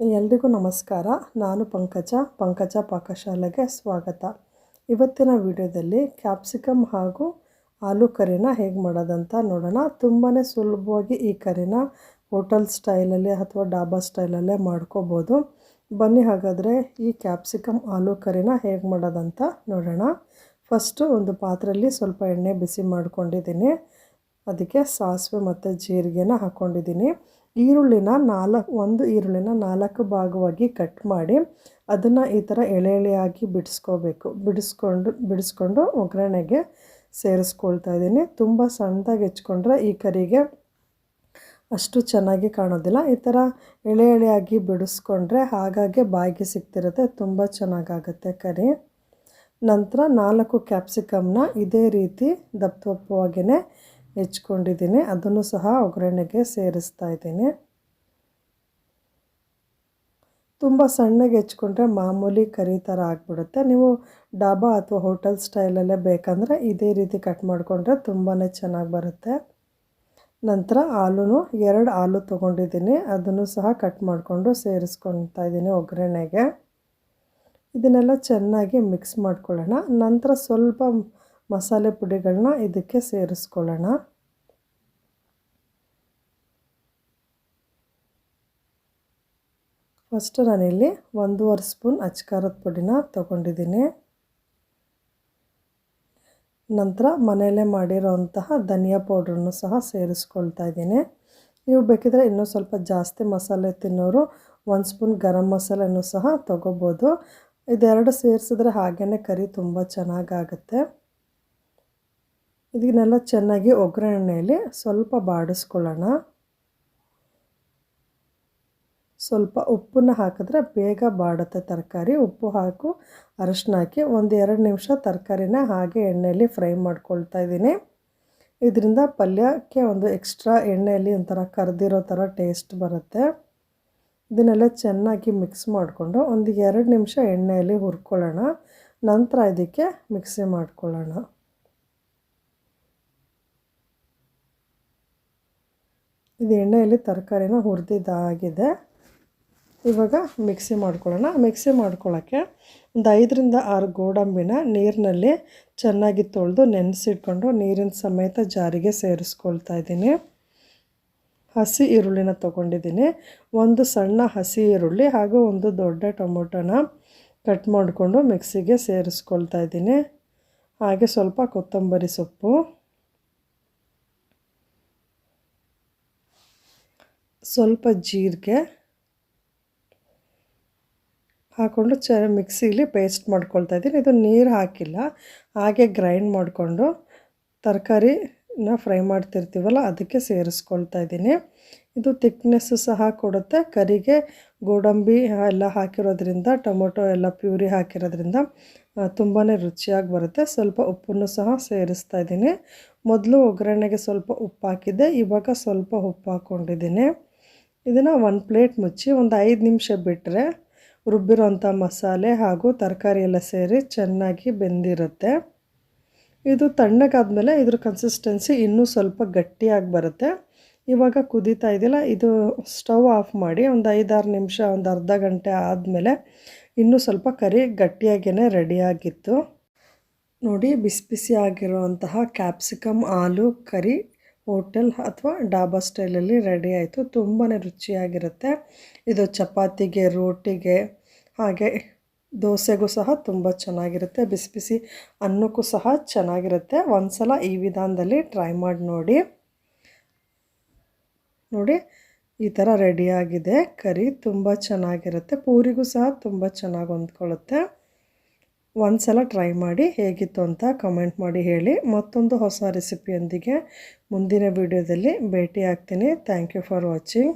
ಎಲ್ರಿಗೂ ನಮಸ್ಕಾರ. ನಾನು ಪಂಕಜ ಪಂಕಜ ಪಾಕಶಾಲೆಗೆ ಸ್ವಾಗತ. ಇವತ್ತಿನ ವಿಡಿಯೋದಲ್ಲಿ ಕ್ಯಾಪ್ಸಿಕಮ್ ಹಾಗೂ ಆಲೂ ಕರಿನ ಹೇಗೆ ಮಾಡೋದಂತ ನೋಡೋಣ. ತುಂಬಾ ಸುಲಭವಾಗಿ ಈ ಕರಿನ ಹೋಟೆಲ್ ಸ್ಟೈಲಲ್ಲಿ ಅಥವಾ ಡಾಬಾ ಸ್ಟೈಲಲ್ಲೇ ಮಾಡ್ಕೋಬೋದು. ಬನ್ನಿ ಹಾಗಾದರೆ ಈ ಕ್ಯಾಪ್ಸಿಕಮ್ ಆಲೂ ಕರಿನ ಹೇಗೆ ಮಾಡೋದಂತ ನೋಡೋಣ. ಫಸ್ಟು ಒಂದು ಪಾತ್ರೆಯಲ್ಲಿ ಸ್ವಲ್ಪ ಎಣ್ಣೆ ಬಿಸಿ ಮಾಡ್ಕೊಂಡಿದ್ದೀನಿ. ಅದಕ್ಕೆ ಸಾಸಿವೆ ಮತ್ತು ಜೀರಿಗೆನ ಹಾಕ್ಕೊಂಡಿದ್ದೀನಿ ಈರುಳ್ಳಿನ ನಾಲ್ಕು, ಒಂದು ಈರುಳ್ಳಿನ ನಾಲ್ಕು ಭಾಗವಾಗಿ ಕಟ್ ಮಾಡಿ ಅದನ್ನು ಈ ಥರ ಎಳೆ ಎಳೆಯಾಗಿ ಬಿಡಿಸ್ಕೋಬೇಕು. ಬಿಡಿಸ್ಕೊಂಡು ಬಿಡಿಸ್ಕೊಂಡು ಒಗ್ಗರಣೆಗೆ ಸೇರಿಸ್ಕೊಳ್ತಾ ಇದ್ದೀನಿ. ತುಂಬ ಸಣ್ಣದಾಗಿ ಹೆಚ್ಕೊಂಡ್ರೆ ಈ ಕರಿಗೆ ಅಷ್ಟು ಚೆನ್ನಾಗಿ ಕಾಣೋದಿಲ್ಲ. ಈ ಥರ ಎಳೆ ಎಳೆಯಾಗಿ ಬಿಡಿಸ್ಕೊಂಡ್ರೆ ಹಾಗಾಗಿ ಬಾಯಿಗೆ ಸಿಗ್ತಿರುತ್ತೆ. ತುಂಬ ಚೆನ್ನಾಗಾಗುತ್ತೆ ಕರಿ. ನಂತರ ನಾಲ್ಕು ಕ್ಯಾಪ್ಸಿಕಮ್ನ ಇದೇ ರೀತಿ ದಪ್ಪ ದಪ್ಪವಾಗಿಯೇ ಹೆಚ್ಕೊಂಡಿದ್ದೀನಿ. ಅದನ್ನು ಸಹ ಒಗ್ಗರಣೆಗೆ ಸೇರಿಸ್ತಾ ಇದ್ದೀನಿ. ತುಂಬ ಸಣ್ಣಗೆ ಹೆಚ್ಕೊಂಡ್ರೆ ಮಾಮೂಲಿ ಕರಿ ಥರ ಆಗಿಬಿಡುತ್ತೆ. ನೀವು ಡಾಬಾ ಅಥವಾ ಹೋಟೆಲ್ ಸ್ಟೈಲಲ್ಲೇ ಬೇಕಂದರೆ ಇದೇ ರೀತಿ ಕಟ್ ಮಾಡಿಕೊಂಡ್ರೆ ತುಂಬಾ ಚೆನ್ನಾಗಿ ಬರುತ್ತೆ. ನಂತರ ಆಲೂ ಎರಡು ಆಲೂ ತೊಗೊಂಡಿದ್ದೀನಿ. ಅದನ್ನು ಸಹ ಕಟ್ ಮಾಡಿಕೊಂಡು ಸೇರಿಸ್ಕೊಳ್ತಾ ಇದ್ದೀನಿ ಒಗ್ಗರಣೆಗೆ. ಇದನ್ನೆಲ್ಲ ಚೆನ್ನಾಗಿ ಮಿಕ್ಸ್ ಮಾಡ್ಕೊಳ್ಳೋಣ. ನಂತರ ಸ್ವಲ್ಪ ಮಸಾಲೆ ಪುಡಿಗಳನ್ನ ಇದಕ್ಕೆ ಸೇರಿಸ್ಕೊಳ್ಳೋಣ. ಫಸ್ಟು ನಾನಿಲ್ಲಿ ಒಂದೂವರೆ ಸ್ಪೂನ್ ಅಚ್ಕಾರದ ಪುಡಿನ ತಗೊಂಡಿದ್ದೀನಿ. ನಂತರ ಮನೆಯಲ್ಲೇ ಮಾಡಿರೋಂತಹ ಧನಿಯಾ ಪೌಡ್ರನ್ನು ಸಹ ಸೇರಿಸ್ಕೊಳ್ತಾ ಇದ್ದೀನಿ. ನೀವು ಬೇಕಿದ್ರೆ ಇನ್ನೂ ಸ್ವಲ್ಪ ಜಾಸ್ತಿ ಮಸಾಲೆ ತಿನ್ನೋರು ಒಂದು ಸ್ಪೂನ್ ಗರಂ ಮಸಾಲೆನೂ ಸಹ ತೊಗೋಬೋದು. ಇದೆರಡು ಸೇರಿಸಿದ್ರೆ ಹಾಗೆಯೇ ಕರಿ ತುಂಬ ಚೆನ್ನಾಗಾಗುತ್ತೆ. ಇದನ್ನೆಲ್ಲ ಚೆನ್ನಾಗಿ ಒಗ್ಗರಣೆಯಲ್ಲಿ ಸ್ವಲ್ಪ ಬಾಡಿಸ್ಕೊಳ್ಳೋಣ. ಸ್ವಲ್ಪ ಉಪ್ಪನ್ನ ಹಾಕಿದ್ರೆ ಬೇಗ ಬಾಡುತ್ತೆ ತರಕಾರಿ. ಉಪ್ಪು ಹಾಕು ಅರಶಿನ ಹಾಕಿ ಒಂದು ಎರಡು ನಿಮಿಷ ತರಕಾರಿನ ಹಾಗೆ ಎಣ್ಣೆಯಲ್ಲಿ ಫ್ರೈ ಮಾಡ್ಕೊಳ್ತಾ ಇದ್ದೀನಿ. ಇದರಿಂದ ಪಲ್ಯಕ್ಕೆ ಒಂದು ಎಕ್ಸ್ಟ್ರಾ ಎಣ್ಣೆಯಲ್ಲಿ ಒಂಥರ ಕರೆದಿರೋ ಥರ ಟೇಸ್ಟ್ ಬರುತ್ತೆ. ಇದನ್ನೆಲ್ಲ ಚೆನ್ನಾಗಿ ಮಿಕ್ಸ್ ಮಾಡಿಕೊಂಡು ಒಂದು ಎರಡು ನಿಮಿಷ ಎಣ್ಣೆಯಲ್ಲಿ ಹುರ್ಕೊಳ್ಳೋಣ. ನಂತರ ಇದಕ್ಕೆ ಮಿಕ್ಸಿ ಮಾಡ್ಕೊಳ್ಳೋಣ. ಇದು ಎಣ್ಣೆಯಲ್ಲಿ ತರಕಾರಿನ ಹುರಿದಿದ್ದಾಗಿದೆ. ಇವಾಗ ಮಿಕ್ಸಿ ಮಾಡ್ಕೊಳ್ಳೋಣ. ಮಿಕ್ಸಿ ಮಾಡ್ಕೊಳ್ಳೋಕ್ಕೆ ಒಂದು ಐದರಿಂದ ಆರು ಗೋಡಂಬಿನ ನೀರಿನಲ್ಲಿ ಚೆನ್ನಾಗಿ ತೊಳೆದು ನೆನೆಸಿಟ್ಕೊಂಡು ನೀರಿನ ಸಮೇತ ಜಾರಿಗೆ ಸೇರಿಸ್ಕೊಳ್ತಾ ಇದ್ದೀನಿ. ಹಸಿ ಈರುಳ್ಳಿನ ತೊಗೊಂಡಿದ್ದೀನಿ. ಒಂದು ಸಣ್ಣ ಹಸಿ ಈರುಳ್ಳಿ ಹಾಗೂ ಒಂದು ದೊಡ್ಡ ಟೊಮೊಟೊನ ಕಟ್ ಮಾಡಿಕೊಂಡು ಮಿಕ್ಸಿಗೆ ಸೇರಿಸ್ಕೊಳ್ತಾ ಇದ್ದೀನಿ. ಹಾಗೆ ಸ್ವಲ್ಪ ಕೊತ್ತಂಬರಿ ಸೊಪ್ಪು. ಸ್ವಲ್ಪ ಜೀರಿಗೆ ಹಾಕ್ಕೊಂಡು ಚ ಮಿಕ್ಸಿಲಿ ಪೇಸ್ಟ್ ಮಾಡ್ಕೊಳ್ತಾ ಇದ್ದೀನಿ. ಇದು ನೀರು ಹಾಕಿಲ್ಲ, ಹಾಗೆ ಗ್ರೈಂಡ್ ಮಾಡಿಕೊಂಡು ತರಕಾರಿನ ಫ್ರೈ ಮಾಡ್ತಿರ್ತೀವಲ್ಲ ಅದಕ್ಕೆ ಸೇರಿಸ್ಕೊಳ್ತಾ ಇದ್ದೀನಿ. ಇದು ತಿಕ್ನೆಸ್ಸು ಸಹ ಕೊಡುತ್ತೆ. ಕರಿಗೆ ಗೋಡಂಬಿ ಎಲ್ಲ ಹಾಕಿರೋದ್ರಿಂದ, ಟೊಮೊಟೊ ಎಲ್ಲ ಪ್ಯೂರಿ ಹಾಕಿರೋದ್ರಿಂದ ತುಂಬಾ ರುಚಿಯಾಗಿ ಬರುತ್ತೆ. ಸ್ವಲ್ಪ ಉಪ್ಪನ್ನು ಸಹ ಸೇರಿಸ್ತಾ ಇದ್ದೀನಿ. ಮೊದಲು ಒಗ್ಗರಣೆಗೆ ಸ್ವಲ್ಪ ಉಪ್ಪು ಹಾಕಿದ್ದೆ, ಇವಾಗ ಸ್ವಲ್ಪ ಉಪ್ಪು ಹಾಕ್ಕೊಂಡಿದ್ದೀನಿ ಇದನ್ನು ಒಂದು ಪ್ಲೇಟ್ ಮುಚ್ಚಿ ಒಂದು ಐದು ನಿಮಿಷ ಬಿಟ್ಟರೆ ರುಬ್ಬಿರೋಂಥ ಮಸಾಲೆ ಹಾಗೂ ತರಕಾರಿ ಎಲ್ಲ ಸೇರಿ ಚೆನ್ನಾಗಿ ಬೆಂದಿರುತ್ತೆ. ಇದು ತಣ್ಣಗಾದ್ಮೇಲೆ ಇದ್ರ ಕನ್ಸಿಸ್ಟೆನ್ಸಿ ಇನ್ನೂ ಸ್ವಲ್ಪ ಗಟ್ಟಿಯಾಗಿ ಬರುತ್ತೆ. ಇವಾಗ ಕುದೀತಾ ಇದೆಯಲ್ಲ ಇದು ಸ್ಟವ್ ಆಫ್ ಮಾಡಿ ಒಂದು ಐದಾರು ನಿಮಿಷ, ಒಂದು ಅರ್ಧ ಗಂಟೆ ಆದಮೇಲೆ ಇನ್ನೂ ಸ್ವಲ್ಪ ಕರಿ ಗಟ್ಟಿಯಾಗೇ ರೆಡಿಯಾಗಿತ್ತು ನೋಡಿ, ಬಿಸಿ ಬಿಸಿ ಆಗಿರುವಂತಹ ಕ್ಯಾಪ್ಸಿಕಮ್ ಆಲೂ, ಕರಿ ಹೋಟೆಲ್ ಅಥವಾ ಡಾಬಾ ಸ್ಟೈಲಲ್ಲಿ ರೆಡಿ ಆಯಿತು. ತುಂಬಾ ರುಚಿಯಾಗಿರುತ್ತೆ. ಇದು ಚಪಾತಿಗೆ, ರೋಟಿಗೆ, ಹಾಗೆ ದೋಸೆಗೂ ಸಹ ತುಂಬ ಚೆನ್ನಾಗಿರುತ್ತೆ. ಬಿಸಿ ಬಿಸಿ ಅನ್ನಕ್ಕೂ ಸಹ ಚೆನ್ನಾಗಿರುತ್ತೆ. ಒಂದು ಸಲ ಈ ವಿಧಾನದಲ್ಲಿ ಟ್ರೈ ಮಾಡಿ ನೋಡಿ. ನೋಡಿ, ಈ ಥರ ರೆಡಿಯಾಗಿದೆ ಕರಿ ತುಂಬ ಚೆನ್ನಾಗಿರುತ್ತೆ. ಪೂರಿಗೂ ಸಹ ತುಂಬ ಚೆನ್ನಾಗಿ ಹೊಂದ್ಕೊಳ್ಳುತ್ತೆ. ಒಂದು ಸಲ ಟ್ರೈ ಮಾಡಿ ಹೇಗಿತ್ತು ಅಂತ ಕಮೆಂಟ್ ಮಾಡಿ ಹೇಳಿ. ಮತ್ತೊಂದು ಹೊಸ ರೆಸಿಪಿಯೊಂದಿಗೆ ಮುಂದಿನ ವಿಡಿಯೋದಲ್ಲಿ ಭೇಟಿ ಆಗ್ತೀನಿ ಥ್ಯಾಂಕ್ ಯು ಫಾರ್ ವಾಚಿಂಗ್